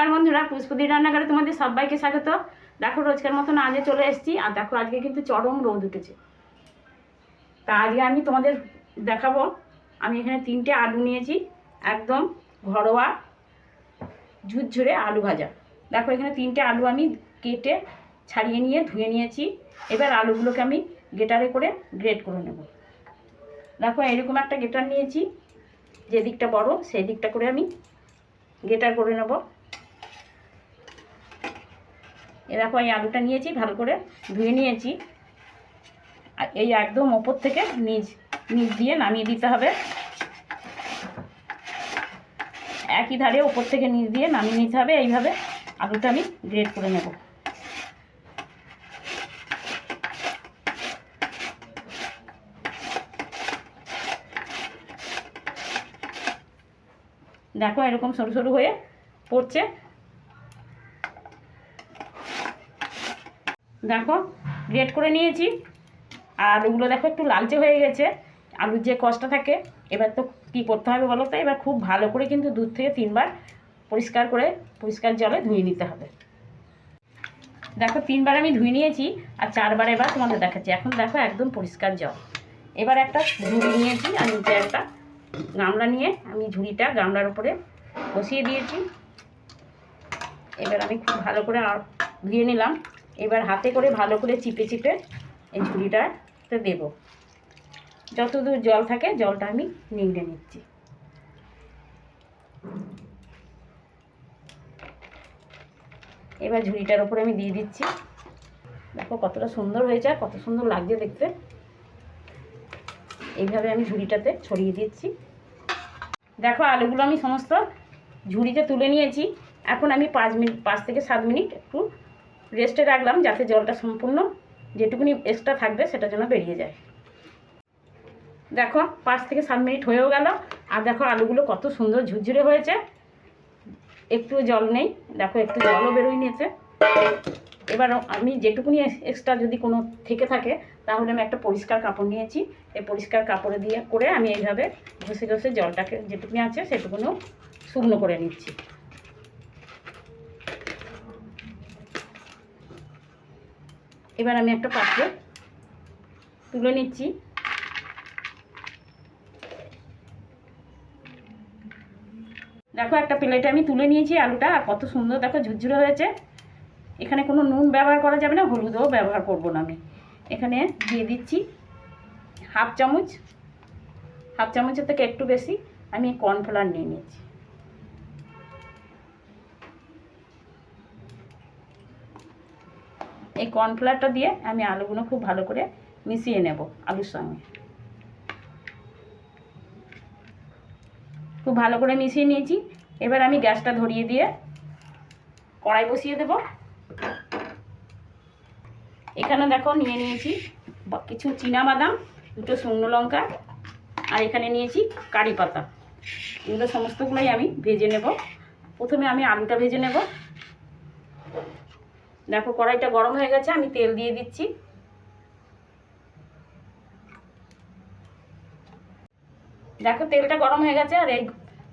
নমস্কার বন্ধুরা পুষ্পদি রান্নাঘরে তোমাদের সবাইকে স্বাগত। দেখো রোজকার মতন আজকে চলে এসেছি, আর দেখো আজকে কিন্তু চরম রোদ উঠেছে। তা আজকে আমি তোমাদের দেখাবো, আমি এখানে তিনটে আলু নিয়েছি, একদম ঘরোয়া, ঝুরঝুরে আলু ভাজা। দেখো এখানে তিনটে আলু আমি কেটে ছাড়িয়ে নিয়ে ধুয়ে নিয়েছি, এবার আলুগুলোকে আমি গেটারে করে গ্রেট করে নেব। দেখো এরকম একটা গেটার নিয়েছি, যে দিকটা বড় সেই দিকটা করে আমি গেটার করে নেব। এ দেখো এই আলুটা নিয়েছি, ভালো করে ধুয়ে নিয়েছি। আর এই একদম ওপর থেকে নিচ নিচ দিয়ে নামিয়ে দিতে হবে। একই ধারে ওপর থেকে নিচ দিয়ে নামিয়ে নিতে হবে। এইভাবে আলুটা আমি গ্রেড করে নেব। দেখো এরকম সরু সরু হয়ে পড়ছে। দেখো গ্রেট করে নিয়েছি। আর আলুগুলো দেখো একটু লালচে হয়ে গেছে। আলুর যে কষ্ট থাকে, এবার তো কী করতে হবে বলো তো? এবার খুব ভালো করে কিন্তু দুধ থেকে তিনবার পরিষ্কার করে পরিষ্কার জলে ধুয়ে নিতে হবে। দেখো, তিনবার আমি ধুয়ে নিয়েছি আর চারবার এবার তোমাদের দেখাচ্ছি। এখন দেখো একদম পরিষ্কার জল। এবার একটা ঝুড়ি নিয়েছি আর নিচে একটা গামলা নিয়ে আমি ঝুড়িটা গামলার উপরে বসিয়ে দিয়েছি। এবার আমি খুব ভালো করে আর ধুয়ে নিলাম। এবার হাতে করে ভালো করে চিপে চিপে এই ঝুড়িটাতে দেব। যত দূর জল থাকে জলটা আমি নিংড়ে নিচ্ছি। এবার ঝুড়িটার উপরে আমি দিয়ে দিচ্ছি। দেখো কতটা সুন্দর হয়েছে আর কত সুন্দর লাগছে দেখতে। এইভাবে আমি ঝুড়িটাতে ছড়িয়ে দিচ্ছি। দেখো আলুগুলো আমি সমস্ত ঝুড়িতে তুলে নিয়েছি। এখন আমি পাঁচ মিনিট, পাঁচ থেকে সাত মিনিট একটু রেস্টে রাখলাম যাতে জলটা সম্পূর্ণ যেটুকুনি এক্সট্রা থাকবে সেটা যেন বেরিয়ে যায়। দেখো, পাঁচ থেকে সাত মিনিট হয়েও গেল, আর দেখো আলুগুলো কত সুন্দর ঝুরঝুরে হয়েছে। একটু জল নেই, দেখো একটু জলও বেরোয় নিয়েছে। এবার আমি যেটুকুনি এক্সট্রা যদি কোনো থেকে থাকে, তাহলে আমি একটা পরিষ্কার কাপড় নিয়েছি। এই পরিষ্কার কাপড়ে দিয়ে করে আমি এইভাবে ঘষে ঘষে জলটাকে যেটুকুনি আছে সেটুকুনো শুকনো করে নিচ্ছি। এবার আমি একটা পাত্রে তুলে নিচ্ছি। দেখো একটা প্লেটে আমি তুলে নিয়েছি আলুটা, আর কত সুন্দর দেখো ঝুরঝুরে হয়েছে। এখানে কোনো নুন ব্যবহার করা যাবে না, হলুদও ব্যবহার করব না আমি। এখানে দিয়ে দিচ্ছি হাফ চামচ, হাফ চামচের থেকে একটু বেশি আমি কর্নফ্লাওয়ার নিয়ে নিয়েছি এই কর্নফ্লাওয়ারটা দিয়ে আমি আলুগুলো খুব ভালো করে মিশিয়ে নেব আলুর সঙ্গে। খুব ভালো করে মিশিয়ে নিয়েছি। এবার আমি গ্যাসটা ধরিয়ে দিয়ে কড়াই বসিয়ে দেব। এখানে দেখো নিয়ে নিয়েছি কিছু বাদাম দুটো শুকনো লঙ্কা, আর এখানে নিয়েছি কারি পাতা। এগুলো সমস্তগুলোই আমি ভেজে নেব। প্রথমে আমি আলুটা ভেজে নেব। দেখো কড়াইটা গরম হয়ে গেছে, আমি তেল দিয়ে দিচ্ছি। দেখো তেলটা গরম হয়ে গেছে, আর এই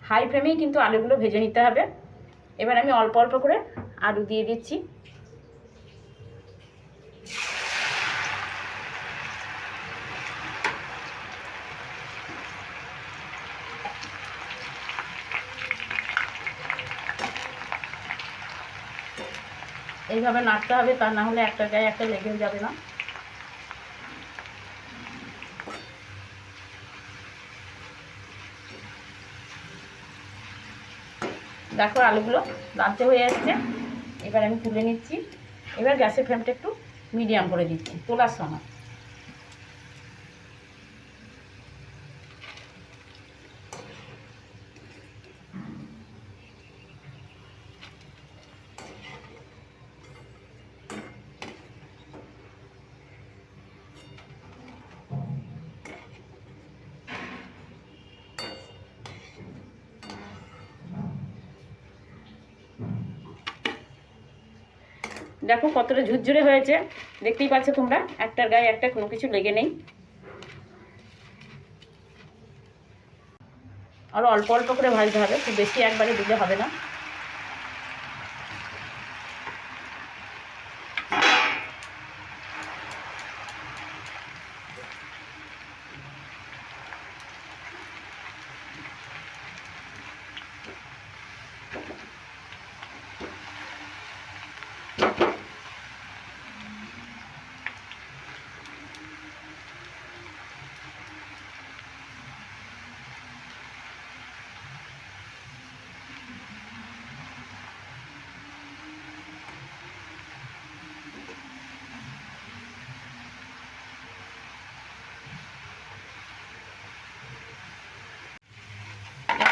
হাই ফ্লেমেই কিন্তু আলুগুলো ভেজে নিতে হবে। এবার আমি অল্প অল্প করে আলু দিয়ে দিচ্ছি। এইভাবে নাড়তে হবে, তা না হলে একটা গায়ে একটা লেগে যাবে না। দেখো আলুগুলো লালচে হয়ে যাচ্ছে এবার আমি তুলে নিচ্ছি। এবার গ্যাসের ফ্লেমটা একটু মিডিয়াম করে দিচ্ছি। তোলার সময়। দেখো কতটা ঝুরঝুরে হয়েছে। দেখতেই পাচ্ছ তোমরা, একটার গায়ে একটা কোনো কিছু লেগে নেই। আরও অল্প অল্প করে ভাজতে হবে, খুব বেশি একবারে দিলে হবে না।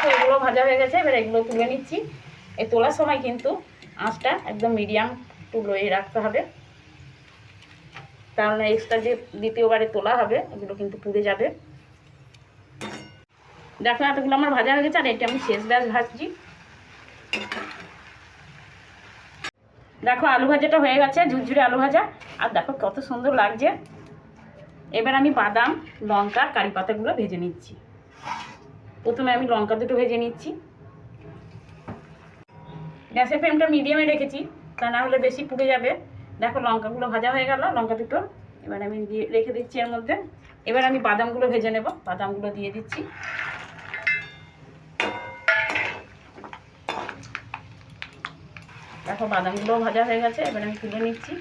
দেখো এগুলো ভাজা হয়ে গেছে, এবার এগুলো তুলে নিচ্ছি। এই তোলার সময় কিন্তু আঁচটা একদম মিডিয়াম টু লোয়ে রাখতে হবে। তাহলে এক্সট্রা যে দ্বিতীয়বারে তোলা হবে, এগুলো কিন্তু পুড়ে যাবে। দেখো, এতগুলো আমার ভাজা হয়ে গেছে, আর এটা আমি শেষ ব্যাস ভাজছি। দেখো, আলু ভাজাটা হয়ে গেছে, ঝুরঝুরে আলু ভাজা। আর দেখো, কত সুন্দর লাগছে। এবার আমি বাদাম, লঙ্কা কারি পাতাগুলো ভেজে নিচ্ছি। প্রথমে আমি লঙ্কা দুটো ভেজে নিচ্ছি। গ্যাসের ফ্লেমটা মিডিয়ামে রেখেছি, তা না হলে বেশি পুড়ে যাবে। দেখো লঙ্কাগুলো ভাজা হয়ে গেল, লঙ্কা দুটো। এবার আমি দিয়ে রেখে দিচ্ছি এর মধ্যে। এবার আমি বাদামগুলো ভেজে নেব, বাদামগুলো দিয়ে দিচ্ছি। দেখো বাদামগুলো ভাজা হয়ে গেছে, এবার আমি তুলে নিচ্ছি।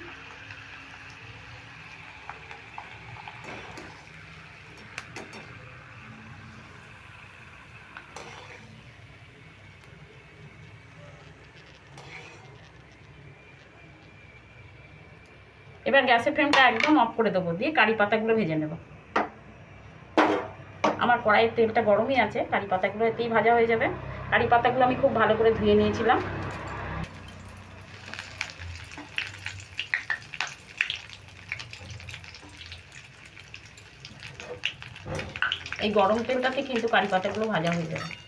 এবার গ্যাসের ফ্লেমটা একদম অফ করে দেবো, দিয়ে কারি পাতাগুলো ভেজে নেব। আমার কড়াইয়ের তেলটা গরমই আছে, কারি পাতাগুলো এতেই ভাজা হয়ে যাবে। কারি পাতাগুলো আমি খুব ভালো করে ধুয়ে নিয়েছিলাম। এই গরম তেলটাতে কিন্তু কারি পাতাগুলো ভাজা হয়ে যাবে।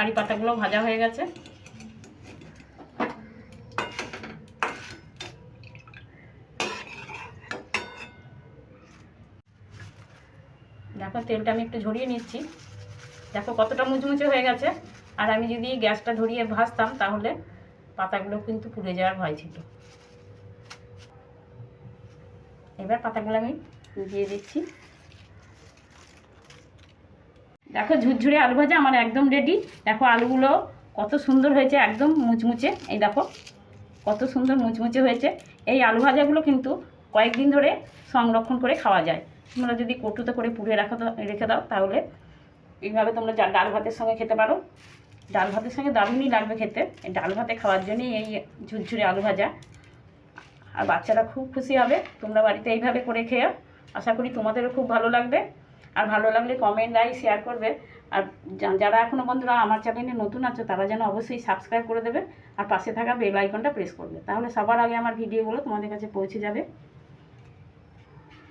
কারি পাতাগুলো ভাজা হয়ে গেছে। দেখো, তেলটা আমি একটু ঝরিয়ে নিচ্ছি। দেখো, কতটা মুচমুচে হয়ে গেছে। আর আমি যদি গ্যাসটা ধরিয়ে ভাজতাম, তাহলে পাতাগুলো কিন্তু পুড়ে যাওয়ার ভয় ছিল। এবার পাতাগুলো আমি দিয়ে দিচ্ছি। দেখো ঝুরঝুরে আলু ভাজা আমার একদম রেডি দেখো আলুগুলো কত সুন্দর হয়েছে, একদম মুচমুচে। এই দেখো, কত সুন্দর মুচমুচে হয়েছে। এই আলু ভাজাগুলো কিন্তু কয়েকদিন ধরে সংরক্ষণ করে খাওয়া যায়। তোমরা যদি কটুতে করে পুড়ে রাখা রেখে দাও, তাহলে এইভাবে তোমরা ডাল ভাতের সঙ্গে খেতে পারো। ডাল ভাতের সঙ্গে দারুণই লাগবে খেতে। এই ডাল ভাতে খাওয়ার জন্যই এই ঝুরঝুরে আলু ভাজা। আর বাচ্চারা খুব খুশি হবে। তোমরা বাড়িতে এইভাবে করে খেয়েও আশা করি তোমাদেরও খুব ভালো লাগবে। আর ভালো লাগলে কমেন্ট লাইক শেয়ার করবে। আর যারা এখনও বন্ধুরা আমার চ্যানেলে নতুন আছে, তারা যেন অবশ্যই সাবস্ক্রাইব করে দেবে আর পাশে থাকা বেল আইকনটা প্রেস করবে। তাহলে সবার আগে আমার ভিডিওগুলো তোমাদের কাছে পৌঁছে যাবে।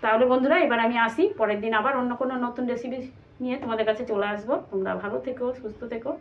তাহলে বন্ধুরা, এবার আমি আসি। পরের দিন আবার অন্য কোনো নতুন রেসিপি নিয়ে তোমাদের কাছে চলে আসব। তোমরা ভালো থেকো, সুস্থ থেকো।